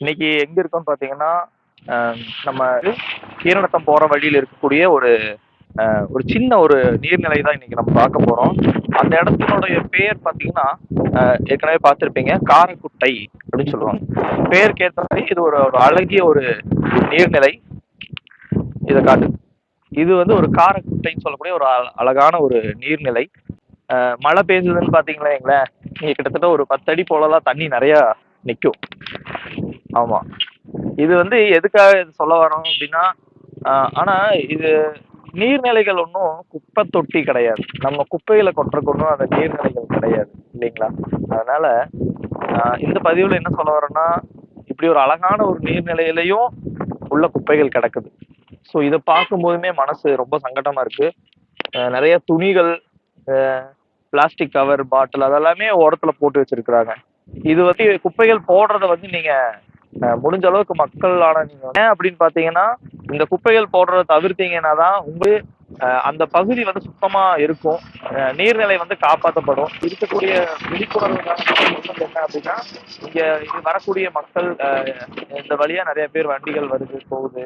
இன்னைக்கு எங்க இருக்கோம்னு பாத்தீங்கன்னா நம்ம கீரநத்தம் போற வழியில் இருக்கக்கூடிய ஒரு ஒரு சின்ன ஒரு நீர்நிலை தான் இன்னைக்கு நம்ம பார்க்க போறோம். அந்த இடத்தினுடைய பேர் பாத்தீங்கன்னா ஏற்கனவே பார்த்துருப்பீங்க காரக்குட்டை அப்படின்னு சொல்லுவாங்க. பேர் ஏற்ற மாதிரி இது ஒரு ஒரு அழகிய ஒரு நீர்நிலை. இதை காட்டு. இது வந்து ஒரு காரக்குட்டைன்னு சொல்லக்கூடிய ஒரு அழகான ஒரு நீர்நிலை. மழை பெய்ஞ்சதுன்னு பாத்தீங்களா எங்களேன் இங்க கிட்டத்தட்ட ஒரு பத்தடி போலலாம் தண்ணி நிறைய நிற்கும் ஆமா. இது வந்து எதுக்காக இது சொல்ல வரோம் அப்படின்னா ஆனா இது நீர்நிலைகள் ஒன்றும் குப்பை தொட்டி கிடையாது. நம்ம குப்பைகளை கொட்டுறக்கு ஒன்றும் அந்த நீர்நிலைகள் கிடையாது இல்லைங்களா? அதனால இந்த பதிவுல என்ன சொல்ல வரோம்னா இப்படி ஒரு அழகான ஒரு நீர்நிலையிலையும் உள்ள குப்பைகள் கிடக்குது. ஸோ இதை பார்க்கும் போதுமே மனசு ரொம்ப சங்கடமா இருக்கு. நிறைய துணிகள் பிளாஸ்டிக் கவர் பாட்டில் அதெல்லாமே ஓரத்துல போட்டு வச்சிருக்கிறாங்க. இது வந்து குப்பைகள் போடுறத வந்து நீங்க முடிஞ்ச அளவுக்கு மக்களான நீங்க ஏன் அப்படின்னு பாத்தீங்கன்னா இந்த குப்பைகள் போடுறத தவிர்த்தீங்கன்னா தான் உங்களுக்கு அந்த பகுதி வந்து சுத்தமா இருக்கும். நீர்நிலை வந்து காப்பாற்றப்படும் இருக்கக்கூடிய விழிப்புணர்வு என்ன அப்படின்னா இங்க இது வரக்கூடிய மக்கள் இந்த வழியா நிறைய பேர் வண்டிகள் வருது போகுது.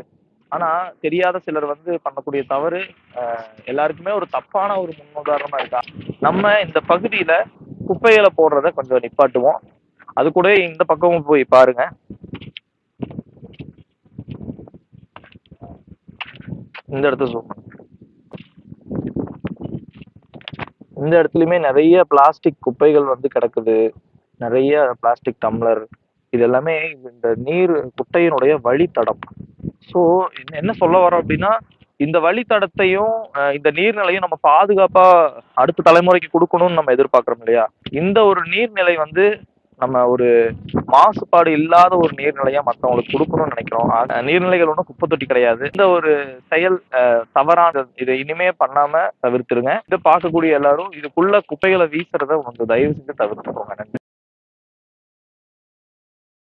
ஆனா தெரியாத சிலர் வந்து பண்ணக்கூடிய தவறு எல்லாருக்குமே ஒரு தப்பான ஒரு முன்னுதாரணமா இருக்கா? நம்ம இந்த பகுதியில குப்பைகளை போடுறத கொஞ்சம் நிப்பாட்டுவோம். அது கூட இந்த பக்கமும் போய் பாருங்க. இந்த இடத்த ஜூம் இந்த இடத்துலையுமே நிறைய பிளாஸ்டிக் குப்பைகள் வந்து கிடக்குது. நிறைய பிளாஸ்டிக் டம்ளர் இது எல்லாமே இந்த நீர் குட்டையினுடைய வழித்தடம். ஸோ என்ன சொல்ல வரோம் அப்படின்னா இந்த வழித்தடத்தையும் இந்த நீர்நிலையும் நம்ம பாதுகாப்பா அடுத்த தலைமுறைக்கு கொடுக்கணும்னு நம்ம எதிர்பார்க்கிறோம் இல்லையா? இந்த ஒரு நீர்நிலை வந்து நம்ம ஒரு மாசுபாடு இல்லாத ஒரு நீர்நிலையா மற்றவங்களுக்கு கொடுக்கணும்னு நினைக்கிறோம். நீர்நிலைகள் ஒன்றும் குப்பை தொட்டி கிடையாது. இந்த ஒரு செயல் தவறான இதை இனிமே பண்ணாம தவிர்த்துருங்க. இதை பார்க்கக்கூடிய எல்லாரும் இதுக்குள்ள குப்பைகளை வீசுறத வந்து தயவு செஞ்சு தவிர்த்துக்கோங்க. நன்றி.